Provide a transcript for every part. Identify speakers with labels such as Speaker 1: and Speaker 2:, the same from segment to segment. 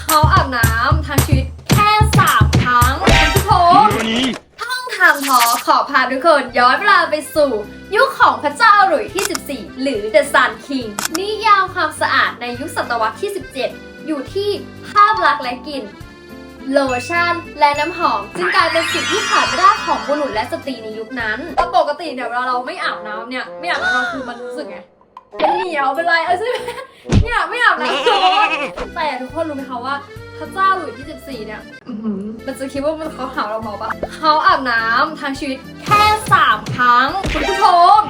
Speaker 1: เขาอาบน้ำทั้งชีวิตแค่สามครั้งคุณผู้ชมท่องทางหอขอพาทุกคนย้อนเวลาไปสู่ ยุคของพระเจ้าอรุ่ยที่ 14 หรือ The Sun King นิยามความสะอาดในยุคศตวรรษที่ 17 อยู่ที่ภาพลักษณ์และกลิ่นโลชั่นและน้ำหอมจึงกลายเป็นสิ่งที่ขาดไม่ได้ของบุรุษและสตรีในยุคนั้นแต่ปกติเนี่ยเวลาเราไม่อาบน้ำเนี่ยไม่อาบน้ำเราคือมันรู้สึกไง เป็นเหนียวเป็นไรเออใช่ไหมเนี่ยไม่อาบน้ำแต่ทุกคนรู้ไหมคะว่าพระเจ้าหลุยส์ที่ 14 เนี่ยมันจะคิดว่ามันเขาหาเราเมาปะเขาอาบน้ำทั้งชีวิตแค่ 3 ครั้งคุณผู้ชม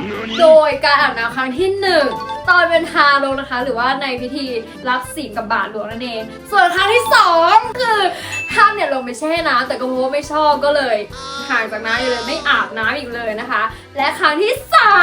Speaker 1: โดยการอาบน้ำครั้งที่ 1 ตอนเป็นทารกนะคะ หรือว่าในพิธีรับศีลกับบาทหลวงนั่นเอง ส่วนครั้งที่ 2 คือท่านเนี่ยลงไปแช่น้ำแต่ก็เพราะว่าไม่ชอบก็เลยห่างจากน้ำอยู่เลยไม่อาบน้ำอีกเลยนะคะ และครั้งที่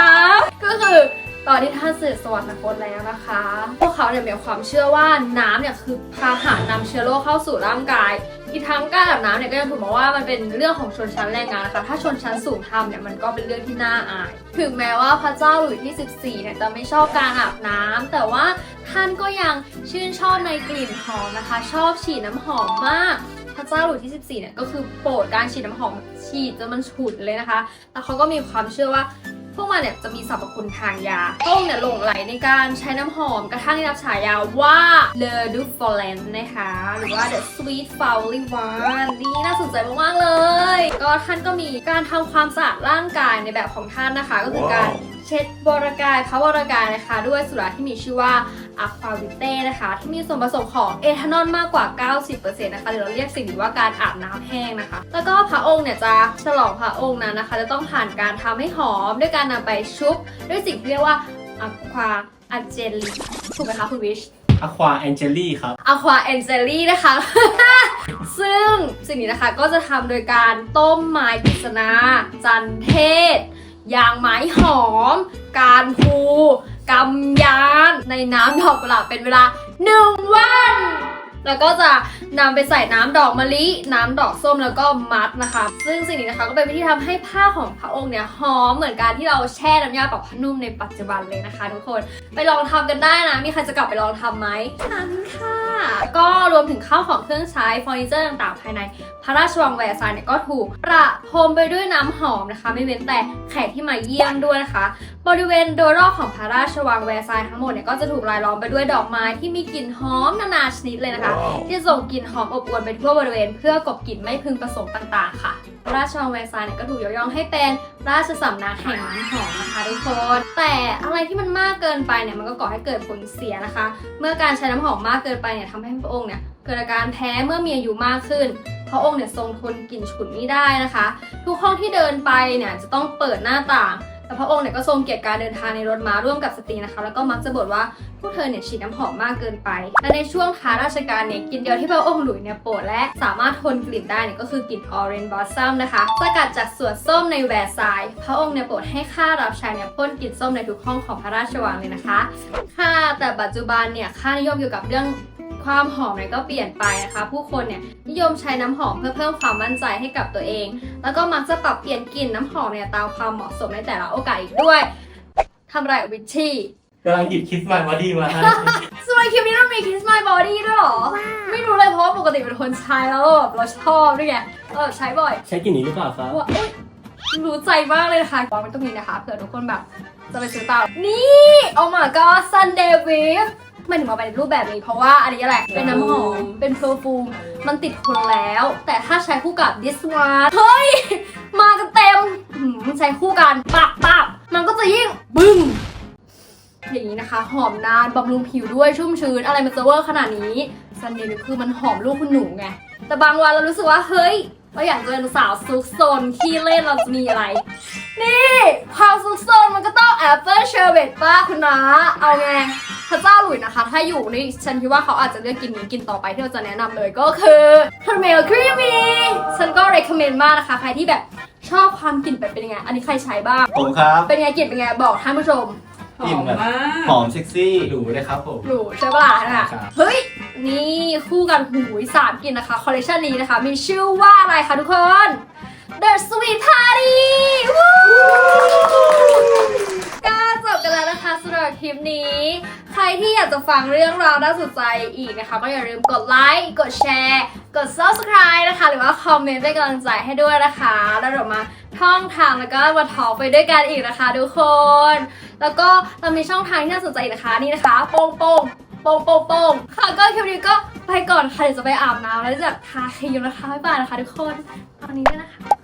Speaker 1: 3 ก็คือ ตอนที่ท่านเสด็จสวรรคตแล้วนะคะ พวกเขาเนี่ยมีความเชื่อว่าน้ำเนี่ยคือพาหะนำเชื้อโรคเข้าสู่ร่างกายอีกทั้งการอาบน้ำเนี่ยก็ยังถูกมองว่ามันเป็นเรื่องของชนชั้นแรงงานนะคะ ถ้าชนชั้นสูงทำเนี่ยมันก็เป็นเรื่องที่น่าอาย ถึงแม้ว่าพระเจ้าหลุยส์ที่ 14 เนี่ยจะไม่ชอบการอาบน้ำแต่ว่าท่านก็ยังชื่นชอบในกลิ่นหอมนะคะ ชอบฉีดน้ำหอมมากพระเจ้าหลุยส์ที่ 14 เนี่ยก็คือโปรดการฉีดน้ำหอมฉีดจนมันฉุนเลยนะคะ แล้วเขาก็มีความเชื่อว่า พวกมันเนี่ยจะมีสรรพคุณทางยาต้องเนี่ยหลงไหลในการใช้น้ำหอมกระทั่งได้รับฉายาว่า Le Du f o l e n นะคะ หรือว่า The Sweet Flowery One นี่น่าสนใจมาก ๆ เลย ก็ท่านก็มีการทำความสะอาดร่างกายในแบบของท่านนะคะ ก็คือการ เช็ดบรกายพระวรกายนะคะ ด้วยสุราที่มีชื่อว่า Aqua Vitae นะคะ ที่มีส่วนผสมของเอทานอลมากกว่า 90%นะคะหรือเราเรียกสิ่งนี้ว่าการอาบน้ำแห้งนะคะ แล้วก็พระองค์เนี่ยจะฉลองพระองค์นั้นนะคะ จะต้องผ่านการทำให้หอม ด้วยการนำไปชุบ ด้วยสิ่งที่เรียกว่า Aqua a g e l i ถูกไหมคะคุณวิช
Speaker 2: อควาแองเจลี่ครับ
Speaker 1: อะควาแอนเจลี่นะคะ ซึ่งสิ่งนี้นะคะก็จะทำโดยการต้มไม้กฤษณาจันเทศ ยางไม้หอม การพูกำยาน ในน้ำดอกกุหลาบเป็นเวลา 1 วัน แล้วก็จะนำไปใส่น้ำดอกมะลิ น้ำดอกส้มแล้วก็มัดนะคะ ซึ่งสิ่งนี้นะคะก็เป็นวิธีทำให้ผ้าของพระองค์เนี่ยหอมเหมือนการที่เราแช่น้ำยาปรับผ้านุ่มในปัจจุบันเลยนะคะ ทุกคนไปลองทำกันได้นะมีใครจะกลับไปลองทำไหมทำค่ะ ก็รวมถึงข้าวของเครื่องใช้เฟอร์นิเจอร์ต่างๆ ภายใน พระราชวังแวร์ซายน์เนี่ยก็ถูกประพรมไปด้วยน้ำหอมนะคะ ไม่เว้นแต่แขกที่มาเยี่ยมด้วยนะคะ บริเวณโดยรอบของพระราชวังแวร์ซายน์ทั้งหมดเนี่ยก็จะถูกรายล้อมไปด้วยดอกไม้ที่มีกลิ่นหอมนานาชนิดเลยนะคะที่ส่งกลิ่นหอมอบอวลไปทั่วบริเวณ เพื่อกบกลิ่นไม่พึงประสงค์ต่างๆ ค่ะ ราชวังแวร์ซายเนี่ยก็ถูกยกย่องให้เป็นราชสำนักแห่งน้ำหอมนะคะทุกคน แต่อะไรที่มันมากเกินไปเนี่ยมันก็ก่อให้เกิดผลเสียนะคะ เมื่อการใช้น้ำหอมมากเกินไปเนี่ยทำให้พระองค์เนี่ยเกิดอาการแพ้เมื่อมีอายุมากขึ้นพระองค์เนี่ยทรงทนกลิ่นฉุนไม่ได้นะคะ ทุกห้องที่เดินไปเนี่ยจะต้องเปิดหน้าต่าง แต่พระองค์เนี่ยก็ทรงเกียรติการเดินทางในรถม้าร่วมกับสตรีนะคะ แล้วก็มักจะบ่นว่าพวกเธอเนี่ยฉีดน้ำหอมมากเกินไป และในช่วงท้าราชการเนี่ยกลิ่นเดียวที่พระองค์หลุยเนี่ยโปรดและสามารถทนกลิ่นได้เนี่ยก็คือกลิ่นออเรนจ์บอสซัมนะคะสกัดจากส่วนส้มในแวร์ซายพระองค์เนี่ยโปรดให้ข้ารับใช้เนี่ยพ่นกลิ่นส้มในทุกห้องของพระราชวังเลยนะคะ ค่ะแต่ปัจจุบันเนี่ยค่านิยมเกี่ยวกับเรื่อง ความหอมเนี่ยก็เปลี่ยนไปนะคะ ผู้คนเนี่ยนิยมใช้น้ำหอมเพื่อเพิ่มความมั่นใจให้กับตัวเอง แล้วก็มักจะปรับเปลี่ยนกลิ่นน้ำหอมเนี่ยตามความเหมาะสมในแต่ละโอกาสอีกด้วยทำไรกับวิชชี่
Speaker 2: กำลังหยิบคิดมันวาดีมาให้
Speaker 1: สมัยคลิปนี้เรามี Kiss My Body ด้วยเหรอ ไม่รู้เลยเพราะว่าปกติเป็นคนใช้แล้วแบบเราชอบด้วยไงเออใช้บ่อย
Speaker 2: ใช้กลิ่นนี้หรือเปล่าครับ
Speaker 1: ว่าอุ๊ยรู้ใจมากเลยนะคะวางไว้ตรงนี้นะคะเผื่อทุกคนแบบจะไปซื้อตามนี่โอ้ my god Sunday with มันถึงมาเป็นรูปแบบนี้เพราะว่าอันนี้อะไรเป็นน้ำหอม เป็นเพอร์ฟูม มันติดทนแล้ว แต่ถ้าใช้คู่กับ this one เฮ้ย มากันเต็มอืมใช้คู่กันปับปับมันก็จะยิ่งบึ้งอย่างนี้นะคะ หอมนานบำรุงผิวด้วยชุ่มชื้น อะไรมันจะเวอร์ขนาดนี้ซันเดย์คือมันหอมลูกคุณหนูไง แต่บางวันเรารู้สึกว่าเฮ้ยเราอยากจะเป็นสาวซุกซนขี้เล่นเราจะมีอะไร นี่ความซุกซนมันก็ต้องแอปเปิลเชอร์เบตป้าคุณนะเอาไงพระเจ้าหลุยส์นะคะ ถ้าอยู่นี่ฉันคิดว่าเขาอาจจะเลือกกินนี้กินต่อไปที่เราจะแนะนำเลยก็คือทอร์เมลครีมีฉันก็ recommend มากนะคะ ใครที่แบบชอบความกลิ่นแบบเป็นยังไง อันนี้ใครใช้บ้าง
Speaker 3: ผมครับ
Speaker 1: เป็นไงกลิ่นเป็นไง บอกท่านผู้ชม
Speaker 3: กลิ่นแบบหอมเซ็กซี่
Speaker 2: หรูเลยครับผม
Speaker 1: หรูใช่ปะล่ะนะคะ
Speaker 2: ครับ
Speaker 1: เฮ้ย นี่คู่กันหูยสามกลิ่นนะคะ คอลเลคชันนี้นะคะ มีชื่อว่าอะไรคะทุกคน The Sweet Party ฟังเรื่องราวน่าสนใจอีกนะคะ ก็อย่าลืมกดไลค์กดแชร์ กด subscribe นะคะ หรือว่าคอมเมนต์เป็นกำลังใจให้ด้วยนะคะ แล้วเดี๋ยวมาท่องทางแล้วก็มาทอกไปด้วยกันอีกนะคะทุกคน แล้วก็เรามีช่องทางที่น่าสนใจอีกนะคะนี่นะคะโป้งโป้งโป้งโป้งโป้งค่ะก็คลิปนี้ก็ไปก่อนค่ะเดี๋ยวจะไปอาบน้ำแล้วจะทาครีมนะคะบ๊ายบายนะคะทุกคนตอนนี้ด้วยนะคะ